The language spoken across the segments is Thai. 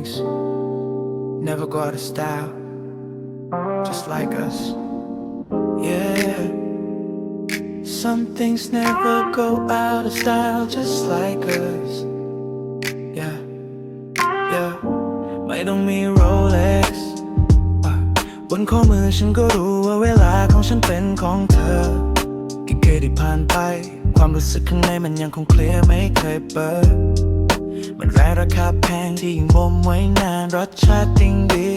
things never go out of style, just like us. Yeah. Some things never go out of style, just like us. Yeah. Yeah. ไม่ต้องมี Rolex บนข้อมือฉันก็รู้ว่าเวลาของฉันเป็นของเธอกี่เคยได้ผ่านไป ความรู้สึกข้างในมันยังคงเคลียร์ไม่เคยเปิด มันแรงราคาแพงที่ยิ่งบ่มไว้นานรสชาติยิ่งดี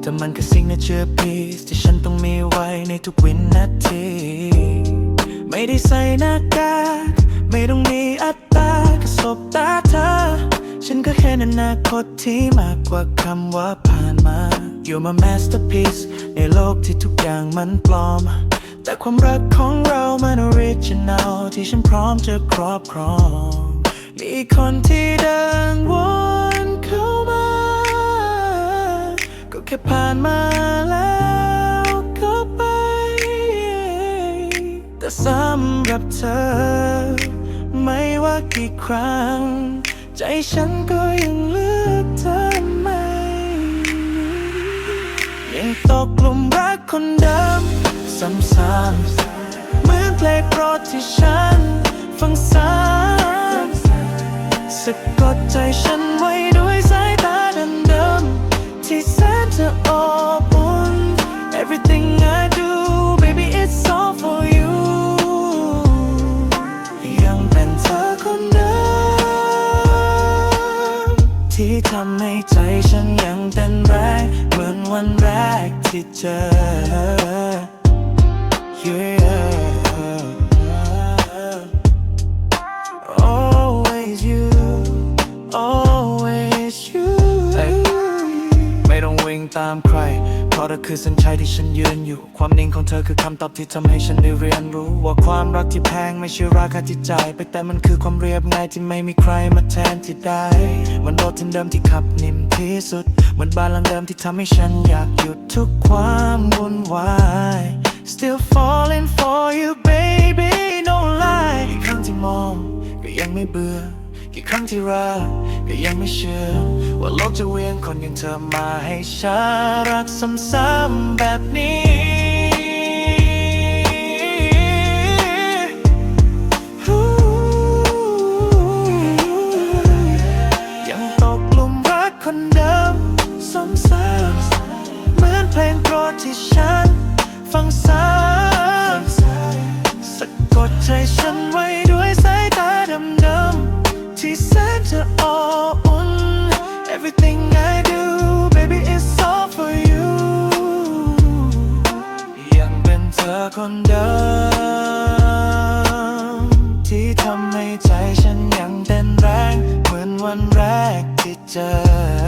แต่มันคือสิ่งในเชื่อพีซที่ฉันต้องมีไว้ในทุกวินาที ไม่ได้ใส่หน้ากากไม่ต้องมีอัตตากระสบตาเธอ ฉันก็เห็นอนาคตที่มากกว่าคำว่าผ่านมา You're my masterpiece ในโลกที่ทุกอย่างมันปลอม แต่ความรักของเรามันออริจินัลที่ฉันพร้อมจะครอบครอง มีคนที่เดินวนเข้ามา ก็แค่ผ่านมาแล้วก็ไป แต่สำหรับเธอ ไม่ว่ากี่ครั้ง ใจฉันก็ยังเลือกเธอไม่ยังตกหลุมรักคนเดิมซ้ำๆเหมือนเพลงโปรดที่ฉันฟังซ้ำ สะกดใจฉันไว้ด้วยสายตาเดิมๆที่แสนจะอบอุ่น Everything I do baby it's all for you ยังเป็นเธอคนเดิมที่ทำให้ใจฉันยังเต้นแรงเหมือนวันแรกที่เจอ Always you ไม่ต้องวิ่งตามใคร เพราะเธอคือเส้นชัยที่ฉันยืนอยู่ ความนิ่งของเธอคือคำตอบที่ทำให้ฉันได้เรียนรู้ ว่าความรักที่แพงไม่ใช่ราคาที่จ่ายไปแต่มันคือความเรียบง่ายที่ไม่มีใครมาแทนที่ได้ มันรถเดิมที่ขับนิ่มที่สุด เหมือนบ้านหลังเดิมที่ทำให้ฉันอยากหยุดทุกความวุ่นวาย ที่รักก็ยังไม่เชื่อ ว่าโลกจะเวียนคนอย่างเธอมาให้ฉันรักซ้ำๆแบบนี้ยังตกหลุมรักคนเดิมซ้ำๆเหมือนเพลงโปรดที่ฉัน ฟังซ้ำสะกดใจฉัน Everything I do baby it's all for you ยังเป็นเธอคนเดิมที่ทำให้ใจฉันยังเต้นแรง เหมือนวันแรกที่เจอ